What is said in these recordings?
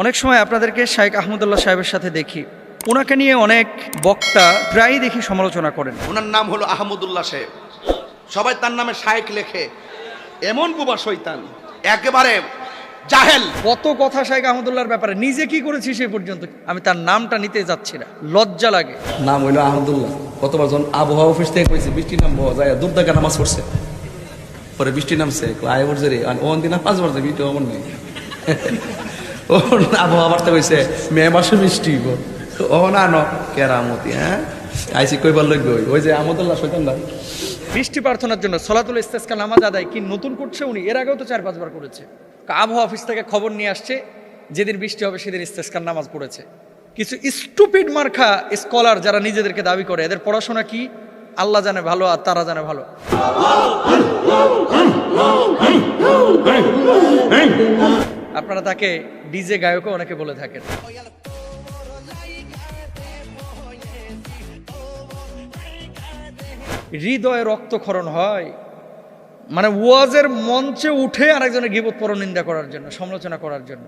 অনেক সময় আপনাদেরকে শাইখ আহমদুল্লাহ সাহেবের সাথে দেখি। ওনাকে নিয়ে অনেক বক্তা প্রায়ই দেখি সমালোচনা করেন। ওনার নাম হলো আহমদুল্লাহ সাহেব। সবাই তার নামে শায়েক লেখে। এমন বুবা শৈতান একেবারে জাহেল। কত কথা শাইখ আহমদুল্লাহর ব্যাপারে। নিজে কি করেছি সে পর্যন্ত? আমি তার নামটা নিতে যাচ্ছি না। লজ্জা লাগে। নাম হইল আহমদুল্লাহ। কতবার যখন আবহাওয়া অফিস থেকে কইছে বৃষ্টি নামবো যায় দুর্দাকা নামাজ পড়ছে। পরে বৃষ্টি নামছে। আয় বলছে রে ওখান দিন পাঁচবার যাবি তো অমন নেই। ও আবহাওয়া বার্তা কইছে, মে মাসে বৃষ্টি গো। ও না, ন, কেরামতি হ্যাঁ? আইসি কইবার লই গই ওই যে আহমদুল্লাহ শৈতান বৃষ্টি প্রার্থনার জন্য সলাতুল ইস্তেসকা নামাজ আদায় কি নতুন করছে উনি? এর আগেও তো চার, পাঁচবার করেছে। আবহাওয়া অফিস থেকে খবর নিয়ে আসছে, যেদিন বৃষ্টি হবে সেদিন ইস্তেসকার নামাজ পড়েছে। কিছু স্টুপিড মার্খা স্কলার যারা নিজেদেরকে দাবি করে, এদের পড়াশোনা কি? আল্লাহ জানে ভালো আর তারা জানে ভালো। আপনারা তাকে ডিজে গায়কও অনেকে বলে থাকেন। হৃদয়ে রক্তক্ষরণ হয়। মানে ওয়াজের মঞ্চে উঠে আরেকজনের গিবত পরনিন্দা করার জন্য, সমালোচনা করার জন্য।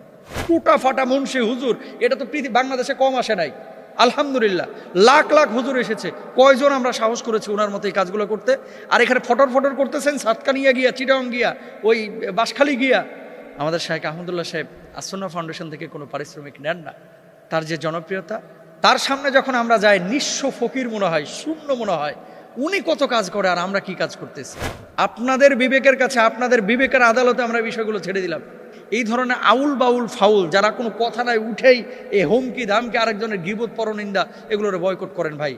টুটা ফাটা মুন্সি হুজুর, এটা তো পৃথিবী বাংলাদেশে কম আসে নাই। আলহামদুলিল্লাহ, লাখ লাখ হুজুর এসেছে। কয়জন আমরা সাহস করেছি ওনার মতো এই কাজগুলো করতে? আর এখানে ফটর ফটর করতেছেন, সাতকানিয়া গিয়া, চিটাং গিয়া, ওই বাঁশখালী গিয়া। আমাদের শাহেখ আহমদুল্লাহ সাহেব আসন্না ফাউন্ডেশন থেকে কোনো পারিশ্রমিক নেন না। তার যে জনপ্রিয়তা, তার সামনে যখন আমরা যাই, নিঃস্ব ফকির মনে হয়, শূন্য মনে হয়, উনি কত কাজ করে আর আমরা কি কাজ করতেছি? আপনাদের বিবেকের কাছে, আপনাদের বিবেকের আদালতে আমরা বিষয়গুলো ছেড়ে দিলাম। এই ধরনের আউল বাউল ফাউল, যারা কোনো কথা নাই, উঠেই এই হুমকি ধামকি আরেকজনের গিবত পরনিন্দা, এগুলোর বয়কট করেন ভাই।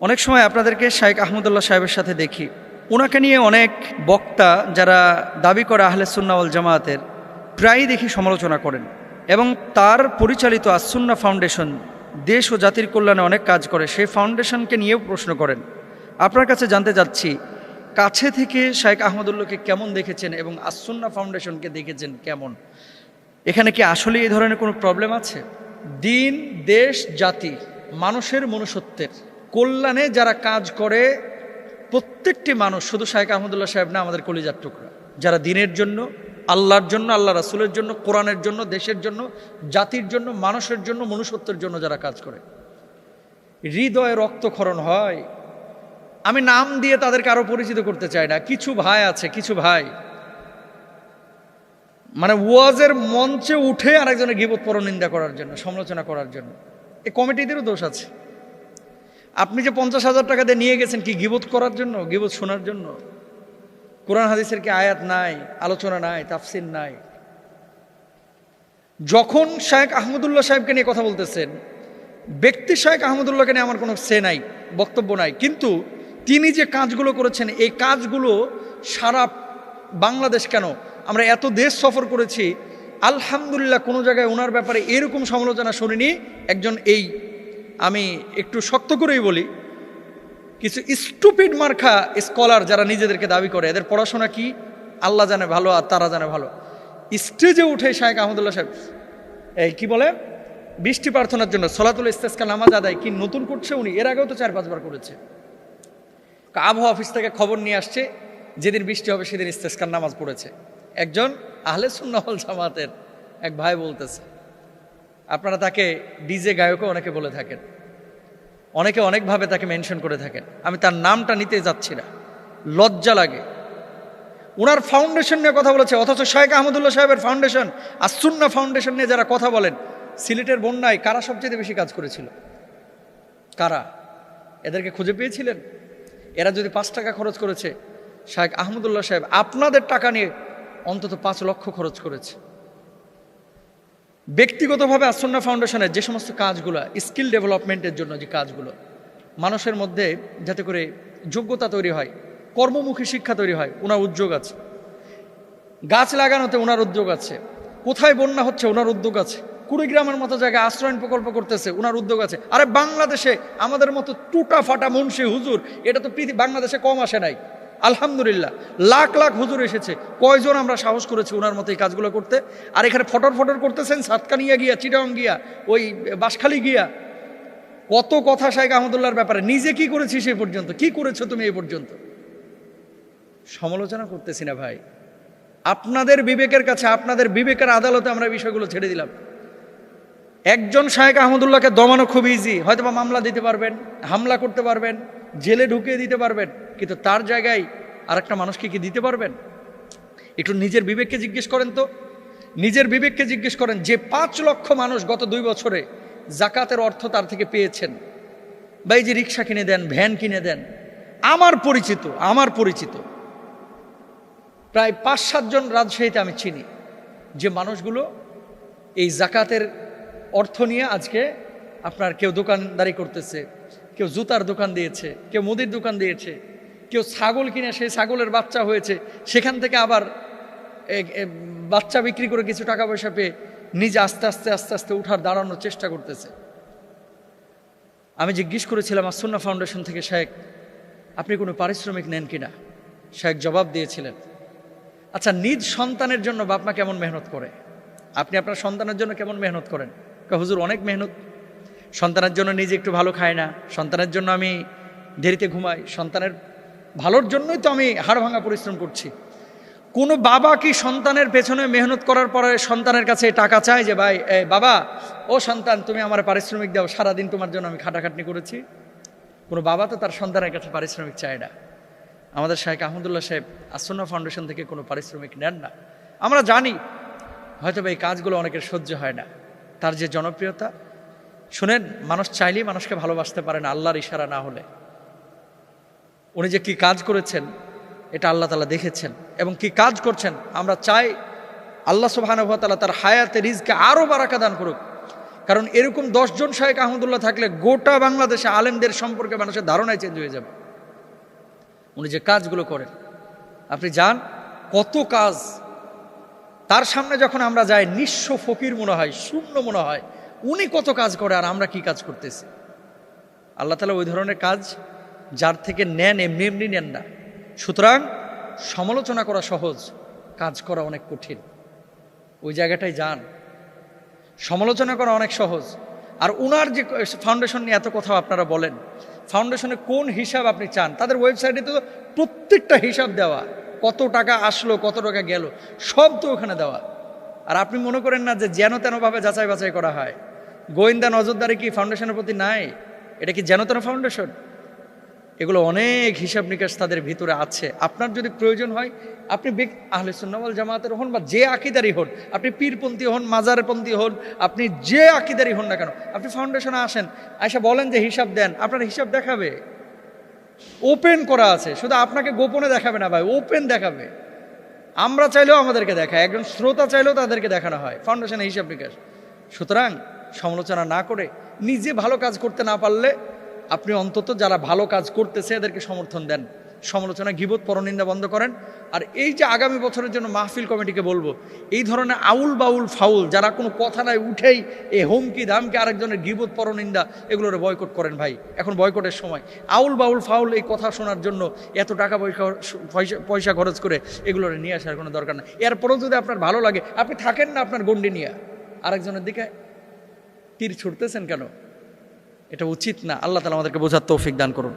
অনেক সময় আপনাদেরকে শাইখ আহমদুল্লাহ সাহেবের সাথে দেখি ওনাকে নিয়ে অনেক বক্তা যারা দাবি করে আহলে সুন্নাওয়াল জামায়াতের প্রায়ই দেখি সমালোচনা করেন। এবং তার পরিচালিত আসুন্না ফাউন্ডেশন দেশ ও জাতির কল্যাণে অনেক কাজ করে, সেই ফাউন্ডেশনকে নিয়েও প্রশ্ন করেন। আপনার কাছে জানতে চাচ্ছি, কাছে থেকে শাইখ আহমদুল্লাহকে কেমন দেখেছেন এবং আসুন্না ফাউন্ডেশনকে দেখেছেন কেমন? এখানে কি আসলে এই ধরনের কোনো প্রবলেম আছে? দিন, দেশ, জাতি, মানুষের মনুষ্যত্বের কল্যাণে যারা কাজ করে প্রত্যেকটি মানুষ, শুধু শাহেক আহমদুল্লাহ সাহেব না, আমাদের কলিজার টুকরা। যারা দিনের জন্য, আল্লাহর জন্য, আল্লাহ রাসুলের জন্য, কোরআনের জন্য, দেশের জন্য, জাতির জন্য, মানুষের জন্য, মনুষ্যত্বের জন্য যারা কাজ করে। হৃদয়ে রক্তক্ষরণ হয়। আমি নাম দিয়ে তাদেরকে আরও পরিচিত করতে চাই না। কিছু ভাই আছে, কিছু ভাই। মানে ওয়াজের মঞ্চে উঠে আরেকজনের গিবত পরনিন্দা করার জন্য, সমালোচনা করার জন্য। এই কমিটিদেরও দোষ আছে। আপনি যে পঞ্চাশ হাজার টাকা দিয়ে নিয়ে গেছেন কি গিবোধ করার জন্য, গিবত শোনার জন্য? কোরআন হাদিসের কি আয়াত নাই, আলোচনা নাই, তাফসির নাই? যখন শায়েখ আহমদুল্লাহ সাহেবকে নিয়ে কথা বলতেছেন, ব্যক্তি শায়েখ আহমদুল্লাহকে নিয়ে আমার কোনো সে নাই, বক্তব্য নাই, কিন্তু তিনি যে কাজগুলো করেছেন, এই কাজগুলো সারা বাংলাদেশ কেন? আমরা এত দেশ সফর করেছি, আলহামদুলিল্লাহ কোনো জায়গায় ওনার ব্যাপারে এরকম সমালোচনা শুনিনি, একজন এই আমি একটু শক্ত করেই বলি, কিছু স্টুপিড মার্খা স্কলার যারা নিজেদেরকে দাবি করে, এদের পড়াশোনা কি? আল্লাহ জানে ভালো আর তারা জানে ভালো। স্টেজে উঠে শাহেক আহমদুল্লাহ সাহেব, এই কি বলে? বৃষ্টি প্রার্থনার জন্য সলাতুল ইস্তেসকা নামাজ আদায় কি নতুন করছে উনি? এর আগেও তো চার, পাঁচবার করেছে। আবহাওয়া অফিস থেকে খবর নিয়ে আসছে, যেদিন বৃষ্টি হবে সেদিন ইস্তেসকার নামাজ পড়েছে। একজন আহলে সুন্নাহল জামাতের এক ভাই বলতেছে আপনারা তাকে ডিজে গায়কও অনেকে বলে থাকেন। অনেকে অনেকভাবে তাকে মেনশন করে থাকেন। আমি তার নামটা নিতে যাচ্ছি না। লজ্জা লাগে। ওনার ফাউন্ডেশন নিয়ে কথা বলেছে, অথচ শাহেখ আহমদুল্লাহ সাহেবের ফাউন্ডেশন আর আসুন্না ফাউন্ডেশন নিয়ে যারা কথা বলেন, সিলেটের বন্যায় কারা সবচেয়ে বেশি কাজ করেছিল? কারা? এদেরকে খুঁজে পেয়েছিলেন? এরা যদি পাঁচ টাকা খরচ করেছে শাহেখ আহমদুল্লাহ সাহেব আপনাদের টাকা নিয়ে অন্তত পাঁচ লক্ষ খরচ করেছে। ব্যক্তিগতভাবে আসন্না ফাউন্ডেশনের যে সমস্ত কাজগুলো স্কিল ডেভেলপমেন্টের জন্য যে কাজগুলো, মানুষের মধ্যে যাতে করে যোগ্যতা তৈরি হয়, কর্মমুখী শিক্ষা তৈরি হয়, ওনার উদ্যোগ আছে। গাছ লাগানোতে ওনার উদ্যোগ আছে। কোথায় বন্যা হচ্ছে, ওনার উদ্যোগ আছে। কুড়িগ্রামের মতো জায়গায় আশ্রয়ণ প্রকল্প করতেছে, ওনার উদ্যোগ আছে। আরে বাংলাদেশে আমাদের মতো টুটা ফাটা মুন্সি হুজুর, এটা তো পৃথিবী বাংলাদেশে কম আসে নাই। আলহামদুলিল্লাহ, লাখ লাখ হুজুর এসেছে। কয়জন আমরা সাহস করেছি ওনার মতো এই কাজগুলো করতে? আর এখানে ফটর ফটর করতেছেন, সাতকানিয়া গিয়া, চিটাং গিয়া, ওই বাঁশখালী গিয়া। কত কথা শাহেখ আহমদুল্লাহর ব্যাপারে। নিজে কি করেছি সেই পর্যন্ত? কি করেছ তুমি এই পর্যন্ত? সমালোচনা করতেছি না ভাই। আপনাদের বিবেকের কাছে, আপনাদের বিবেকের আদালতে আমরা বিষয়গুলো ছেড়ে দিলাম। একজন শাহেক আহমদুল্লাহকে দমানো খুব ইজি হয়তো মামলা দিতে পারবেন, হামলা করতে পারবেন, জেলে ঢুকিয়ে দিতে পারবেন। কিন্তু তার জায়গায় আরেকটা মানুষকে কি দিতে পারবেন? একটু নিজের বিবেককে জিজ্ঞেস করেন তো। নিজের বিবেককে জিজ্ঞেস করেন, যে পাঁচ লক্ষ মানুষ গত দুই বছরে জাকাতের অর্থ তার থেকে পেয়েছেন? বা এই যে রিক্সা কিনে দেন, ভ্যান কিনে দেন, আমার পরিচিত আমার পরিচিত। প্রায় পাঁচ সাতজন রাজশাহীতে আমি চিনি, যে মানুষগুলো এই জাকাতের অর্থ নিয়ে আজকে আপনার কেউ দোকানদারি করতেছে, কেউ জুতার দোকান দিয়েছে, কেউ মুদির দোকান দিয়েছে কেউ ছাগল কিনে, সেই ছাগলের বাচ্চা হয়েছে, সেখান থেকে আবার বাচ্চা বিক্রি করে কিছু টাকা পয়সা পেয়ে নিজে আস্তে আস্তে আস্তে আস্তে উঠার, দাঁড়ানোর চেষ্টা করতেছে। আমি জিজ্ঞেস করেছিলাম আসন্না ফাউন্ডেশন থেকে শেখ, আপনি কোনো পারিশ্রমিক নেন কিনা? শেখ জবাব দিয়েছিলেন আচ্ছা নিজ সন্তানের জন্য বাপমা কেমন মেহনত করে? আপনি আপনার সন্তানের জন্য কেমন মেহনত করেন? হুজুর, অনেক মেহনত। সন্তানের জন্য নিজে একটু ভালো খায় না, সন্তানের জন্য আমি দেরিতে ঘুমাই, সন্তানের ভালোর জন্যই তো আমি হাড় ভাঙা পরিশ্রম করছি। কোনো বাবা কি সন্তানের পেছনে মেহনত করার পরে সন্তানের কাছে টাকা চায় যে ভাই এ, বাবা ও সন্তান তুমি আমার পারিশ্রমিক দাও সারাদিন তোমার জন্য আমি খাটাখাটনি করেছি। কোনো বাবা তো তার সন্তানের কাছে পারিশ্রমিক চায় না। আমাদের শাহেখ আহমদুল্লাহ সাহেব আসন্না ফাউন্ডেশন থেকে কোনো পারিশ্রমিক নেন না। আমরা জানি হয়তো এই কাজগুলো অনেকের সহ্য হয় না। তার যে জনপ্রিয়তা শুনেন মানুষ চাইলেই মানুষকে ভালোবাসতে পারে না আল্লাহর ইশারা না হলে। উনি যে কি কাজ করেছেন, এটা আল্লাহ তালা দেখেছেন এবং কি কাজ করছেন, আমরা চাই আল্লাহ সুবাহানুভাতালা তার হায়াতে রিজকে আরও বারাকা দান করুক। কারণ এরকম দশজন শাহেক আহমদুল্লাহ থাকলে গোটা বাংলাদেশে আলেমদের সম্পর্কে মানুষের ধারণায় চেঞ্জ হয়ে যাবে। উনি যে কাজগুলো করেন, আপনি যান, কত কাজ, তার সামনে যখন আমরা যাই, নিঃস্ব ফকির মনে হয়, শূন্য মনে হয়, উনি কত কাজ করে আর আমরা কি কাজ করতেছি? আল্লাহ তালা ওই ধরনের কাজ যার থেকে নেন এমনি এমনি নেন না। সুতরাং সমালোচনা করা সহজ, কাজ করা অনেক কঠিন। ওই জায়গাটায় যান। সমালোচনা করা অনেক সহজ। আর উনার যে ফাউন্ডেশন নিয়ে এত কথা আপনারা বলেন ফাউন্ডেশনে কোন হিসাব আপনি চান? তাদের ওয়েবসাইটে তো প্রত্যেকটা হিসাব দেওয়া। কত টাকা আসলো, কত টাকা গেল, সব তো ওখানে দেওয়া। আর আপনি মনে করেন না যে যেন তেনভাবে যাচাই বাছাই করা হয়? গোয়েন্দা নজরদারি কি ফাউন্ডেশনের প্রতি নাই? এটা কি যেন তেন ফাউন্ডেশন এগুলো অনেক হিসাব নিকাশ তাদের ভিতরে আছে। আপনার যদি প্রয়োজন হয়, আপনি আহলে সুন্নাওয়াল জামাতের হন বা যে আকিদারি হন, আপনি পীরপন্থী হন, মাজারপন্থী হন, আপনি যে আকিদারি হন না কেন, আপনি ফাউন্ডেশনে আসেন আয়সা বলেন যে হিসাব দেন, আপনার হিসাব দেখাবে। ওপেন করা আছে, শুধু আপনাকে গোপনে দেখাবে না ভাই ওপেন দেখাবে। আমরা চাইলেও আমাদেরকে দেখায়, একজন শ্রোতা চাইলেও তাদেরকে দেখানো হয় ফাউন্ডেশনের হিসাব নিকাশ। সুতরাং সমালোচনা না করে, নিজে ভালো কাজ করতে না পারলে আপনি অন্তত যারা ভালো কাজ করতেছে, এদেরকে সমর্থন দেন। সমালোচনা, গিবত, পরনিন্দা বন্ধ করেন। আর এই যে আগামী বছরের জন্য মাহফিল কমিটিকে বলব, এই ধরনের আউল বাউল ফাউল, যারা কোনো কথা নাই উঠেই এই হুমকি, ধামকি, আরেকজনের গিবত, পরনিন্দা, এগুলোর বয়কট করেন ভাই। এখন বয়কটের সময়। আউল বাউল ফাউল এই কথা শোনার জন্য এত টাকা পয়সা পয়সা খরচ করে এগুলোর নিয়ে আসার কোনো দরকার নেই। এরপরেও যদি আপনার ভালো লাগে, আপনি থাকেন না আপনার গন্ডি নিয়ে। আরেকজনের দিকে তীর ছুটতেছেন কেন? এটা উচিত না। আল্লাহ তালা আমাদেরকে বোঝার তৌফিক দান করুন।